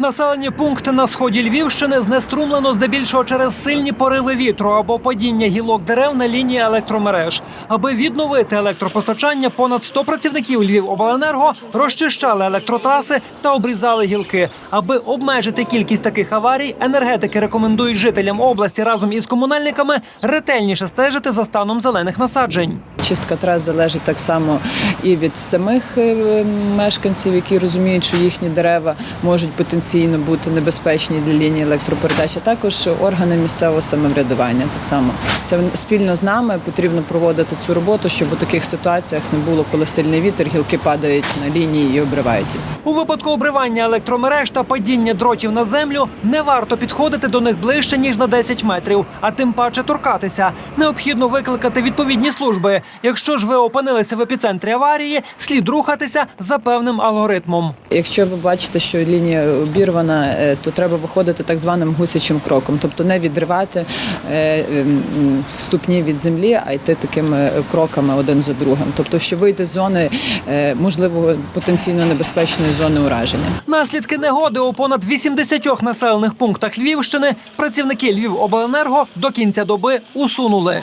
Населені пункти на сході Львівщини знеструмлено здебільшого через сильні пориви вітру або падіння гілок дерев на лінії електромереж. Аби відновити електропостачання, понад 100 працівників Львівобленерго розчищали електротраси та обрізали гілки. Аби обмежити кількість таких аварій, енергетики рекомендують жителям області разом із комунальниками ретельніше стежити за станом зелених насаджень. Чистка трас залежить так само і від самих е, мешканців, які розуміють, що їхні дерева можуть потенційно бути небезпечні для лінії електропередач, а також органи місцевого самоврядування. Так само це спільно з нами потрібно проводити цю роботу, щоб у таких ситуаціях не було, коли сильний вітер, гілки падають на лінії і обривають їх. У випадку обривання електромереж та падіння дротів на землю не варто підходити до них ближче ніж на 10 метрів, а тим паче торкатися. Необхідно викликати відповідні служби. Якщо ж ви опинилися в епіцентрі аварії, слід рухатися за певним алгоритмом. Якщо ви бачите, що лінія обірвана, е, то треба виходити так званим гусячим кроком, тобто не відривати е, ступні від землі, а йти такими кроками один за другим. Тобто, що вийти з зони е, можливо потенційно небезпечної зони ураження. Наслідки негоди у понад 80 населених пунктах Львівщини працівники Львівобленерго до кінця доби усунули.